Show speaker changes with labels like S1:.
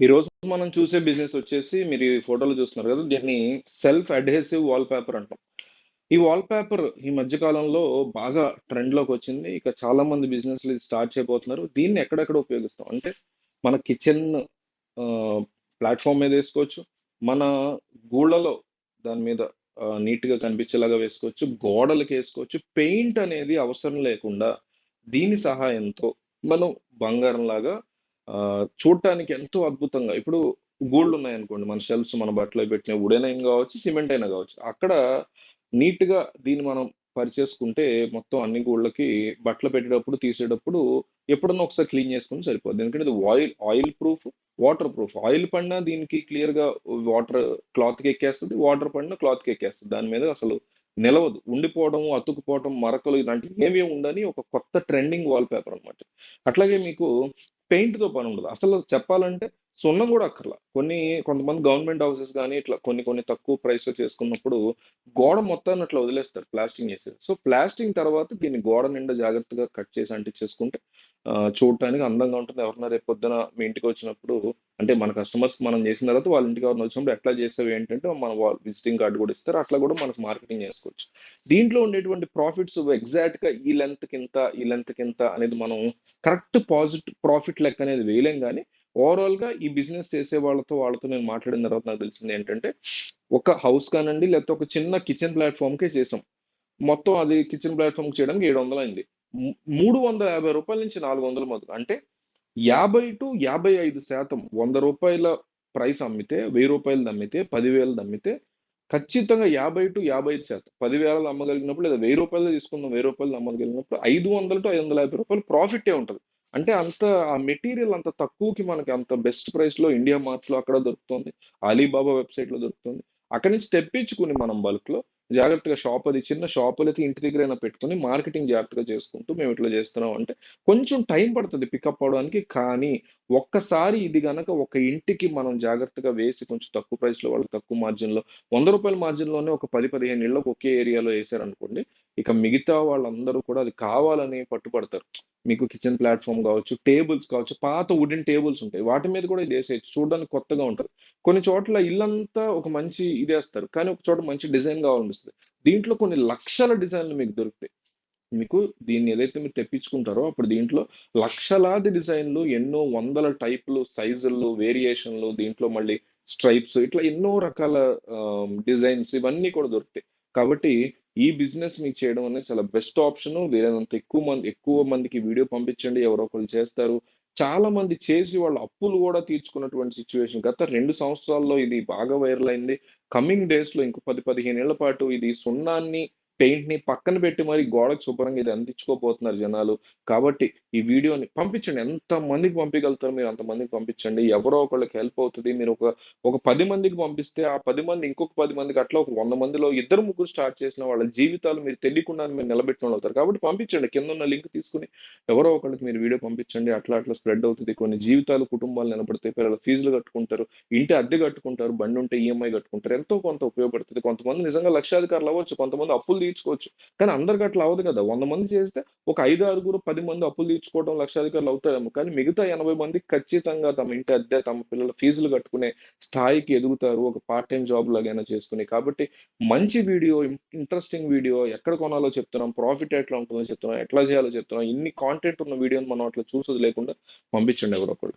S1: ఈరోజు మనం చూసే బిజినెస్ వచ్చేసి మీరు ఈ ఫోటోలో చూస్తున్నారు కదా దీన్ని సెల్ఫ్ అడ్హెసివ్ వాల్ పేపర్ అంటాం. ఈ వాల్ పేపర్ ఈ మధ్య కాలంలో బాగా ట్రెండ్లోకి వచ్చింది. ఇక చాలా మంది బిజినెస్ స్టార్ట్ చేయబోతున్నారు. దీన్ని ఎక్కడెక్కడ ఉపయోగిస్తాం? అంటే మన కిచెన్ ప్లాట్ఫామ్ మీద వేసుకోవచ్చు. మన గూళ్ళలో దాని మీద నీట్గా కనిపించేలాగా వేసుకోవచ్చు. గోడలకు వేసుకోవచ్చు. పెయింట్ అనేది అవసరం లేకుండా దీని సహాయంతో మనం బంగారం లాగా చూడటానికి ఎంతో అద్భుతంగా. ఇప్పుడు గోల్డ్ ఉన్నాయనుకోండి మన షెల్ఫ్స్ మన బట్టలు పెట్టిన వుడెన్ అయినా కావచ్చు సిమెంట్ అయినా కావచ్చు. అక్కడ నీట్గా దీన్ని మనం పరిచేసుకుంటే మొత్తం అన్ని గోళ్ళకి బట్టలు పెట్టేటప్పుడు తీసేటప్పుడు ఎప్పుడన్నా ఒకసారి క్లీన్ చేసుకుని సరిపోద్ది. ఎందుకంటే ఇది oil oil proof water proof. Oil పడినా దీనికి క్లియర్గా వాటర్ క్లాత్కి ఎక్కేస్తుంది వాటర్ పడినా క్లాత్కి ఎక్కేస్తుంది. దాని మీద అసలు నిలవదు. ఉండిపోవడం అతుక్కుపోవడం మరకలు ఇలాంటివి ఏమీ ఉండని ఒక కొత్త ట్రెండింగ్ వాల్ పేపర్ అనమాట అట్లాగే మీకు పెయింట్తో పని ఉండదు అసలు చెప్పాలంటే సున్నం కూడా అక్కర్లా. కొన్ని కొంతమంది గవర్నమెంట్ హౌసెస్ కానీ ఇట్లా కొన్ని కొన్ని తక్కువ ప్రైస్లో చేసుకున్నప్పుడు గోడ మొత్తాన్ని అట్లా వదిలేస్తారు ప్లాస్టింగ్ చేసేది. సో ప్లాస్టింగ్ తర్వాత దీన్ని గోడ నిండా జాగ్రత్తగా కట్ చేసి అంటించేసుకుంటే చూడటానికి అందంగా ఉంటుంది. ఎవరన్నా రేపు పొద్దున మీ ఇంటికి వచ్చినప్పుడు అంటే మన కస్టమర్స్ మనం చేసిన తర్వాత వాళ్ళ ఇంటికి ఎవరైనా వచ్చినప్పుడు ఎట్లా చేసేవి ఏంటంటే మన విజిటింగ్ కార్డు కూడా ఇస్తారు. అట్లా కూడా మనకు మార్కెటింగ్ చేసుకోవచ్చు. దీంట్లో ఉండేటువంటి ప్రాఫిట్స్ ఎగ్జాక్ట్గా ఈ లెంత్ కింత ఈ లెంత్ కింత అనేది మనం కరెక్ట్ పాజిటివ్ ప్రాఫిట్ లెక్క అనేది వేయలేం కానీ ఓవరాల్గా ఈ బిజినెస్ చేసే వాళ్ళతో వాళ్ళతో నేను మాట్లాడిన తర్వాత నాకు తెలిసింది ఏంటంటే ఒక హౌస్ కానండి లేకపోతే ఒక చిన్న కిచెన్ ప్లాట్ఫామ్ కే చేసాం. మొత్తం అది కిచెన్ ప్లాట్ఫామ్ చేయడానికి ఏడు వందలు అయింది. మూడు వందల యాభై రూపాయల నుంచి నాలుగు వందల మొదలు అంటే యాభై టు యాభై ఐదు శాతం వంద రూపాయల ప్రైస్ అమ్మితే వెయ్యి రూపాయలు అమ్మితే పదివేలు అమ్మితే ఖచ్చితంగా యాభై టు యాభై ఐదు శాతం. పదివేలు అమ్మగలిగినప్పుడు లేదా వెయ్యి రూపాయలు తీసుకుందాం వెయ్యి రూపాయలు అమ్మగలిగినప్పుడు ఐదు వందల టు ఐదు వందల యాభై రూపాయలు ప్రాఫిటే ఉంటుంది. అంటే అంత ఆ మెటీరియల్ అంత తక్కువకి మనకి అంత బెస్ట్ ప్రైస్లో ఇండియా మార్ట్స్లో అక్కడ దొరుకుతుంది అలీబాబా వెబ్సైట్లో దొరుకుతుంది. అక్కడి నుంచి తెప్పించుకుని మనం బల్క్లో జాగ్రత్తగా షాప్ అది చిన్న షాపులు అయితే ఇంటి దగ్గరైనా పెట్టుకొని మార్కెటింగ్ జాగ్రత్తగా చేసుకుంటూ మేము ఇట్లా చేస్తున్నాం అంటే కొంచెం టైం పడుతుంది పికప్ అవడానికి కానీ ఒక్కసారి ఇది గనక ఒక ఇంటికి మనం జాగ్రత్తగా వేసి కొంచెం తక్కువ ప్రైస్లో వాళ్ళు తక్కువ మార్జిన్లో వంద రూపాయల మార్జిన్లోనే ఒక పది పదిహేను ఇళ్ళకి ఒకే ఏరియాలో వేసారనుకోండి ఇక మిగతా వాళ్ళందరూ కూడా అది కావాలని పట్టుపడతారు మీకు కిచెన్ ప్లాట్ఫామ్ కావచ్చు టేబుల్స్ కావచ్చు పాత వుడెన్ టేబుల్స్ ఉంటాయి. వాటి మీద కూడా ఇది వేసేయచ్చు. చూడడానికి కొత్తగా ఉంటుంది కొన్ని చోట్ల ఇల్లంతా ఒక మంచి ఇది వేస్తారు. కానీ ఒక చోట మంచి డిజైన్ కావాలనిపిస్తుంది. దీంట్లో కొన్ని లక్షల డిజైన్లు మీకు దొరుకుతాయి. మీకు దీన్ని ఏదైతే మీరు తెప్పించుకుంటారో అప్పుడు దీంట్లో లక్షలాది డిజైన్లు ఎన్నో వందల టైపులు సైజులు వేరియేషన్లు దీంట్లో మళ్ళీ స్ట్రైప్స్ ఇట్లా ఎన్నో రకాల డిజైన్స్ ఇవన్నీ కూడా దొరుకుతాయి. కాబట్టి ఈ బిజినెస్ మీకు చేయడం అనేది చాలా బెస్ట్ ఆప్షన్. వీలైనంత ఎక్కువ మంది ఎక్కువ మందికి వీడియో పంపించండి. ఎవరో ఒకరు చేస్తారు. చాలా మంది చేసి వాళ్ళ అప్పులు కూడా తీర్చుకున్నటువంటి సిచ్యువేషన్. గత రెండు సంవత్సరాల్లో ఇది బాగా వైరల్ అయింది. కమింగ్ డేస్లో ఇంకో పది పదిహేను ఏళ్ళ పాటు ఇది సున్నాన్ని పెయింట్ని పక్కన పెట్టి మరి గోడకు శుభ్రంగా ఇది అందించుకోబోతున్నారు జనాలు. కాబట్టి ఈ వీడియోని పంపించండి. ఎంత మందికి పంపించగలుగుతారు మీరు? అంత మందికి పంపించండి. ఎవరో ఒకళ్ళకి హెల్ప్ అవుతుంది. మీరు ఒక ఒక పది మందికి పంపిస్తే ఆ పది మంది ఇంకొక పది మందికి అట్లా ఒక వంద మందిలో ఇద్దరు ముగ్గురు స్టార్ట్ చేసిన వాళ్ళ జీవితాలు మీరు తెలియకుండా మీరు నిలబెట్టిన అవుతారు. కాబట్టి పంపించండి. కింద ఉన్న లింక్ తీసుకుని ఎవరో ఒకళ్ళకి మీరు వీడియో పంపించండి. అట్లా అట్లా స్ప్రెడ్ అవుతుంది. కొన్ని జీవితాలు కుటుంబాలు నిలబడతాయి. పిల్లలు ఫీజులు కట్టుకుంటారు. ఇంటి అద్దె కట్టుకుంటారు. బండి ఉంటే ఈఎంఐ కట్టుకుంటారు. ఎంతో కొంత ఉపయోగపడుతుంది. కొంతమంది నిజంగా లక్షాధికారులు అవ్వచ్చు. కొంతమంది అప్పులు తీర్చుకోవచ్చు. కానీ అందరికి అట్లా అవ్వదు కదా. వంద మంది చేస్తే ఒక ఐదు ఆరుగురు పది మంది అప్పులు తీర్చుకోవడం లక్షాధికారులు అవుతారేమో. కానీ మిగతా ఎనభై మంది ఖచ్చితంగా తమ ఇంటి అద్దె తమ పిల్లల ఫీజులు కట్టుకునే స్థాయికి ఎదుగుతారు. ఒక పార్ట్ టైం జాబ్ లాగైనా చేసుకుని. కాబట్టి మంచి వీడియో ఇంట్రెస్టింగ్ వీడియో ఎక్కడ కొనాలో చెప్తున్నాం ప్రాఫిట్ ఎట్లా ఉంటుందో చెప్తున్నాం ఎట్లా చేయాలో చెప్తున్నాం ఇన్ని కాంటెంట్ ఉన్న వీడియోని మనం అట్లా చూసేది లేకుండా పంపించండి ఎవరొకళ్ళు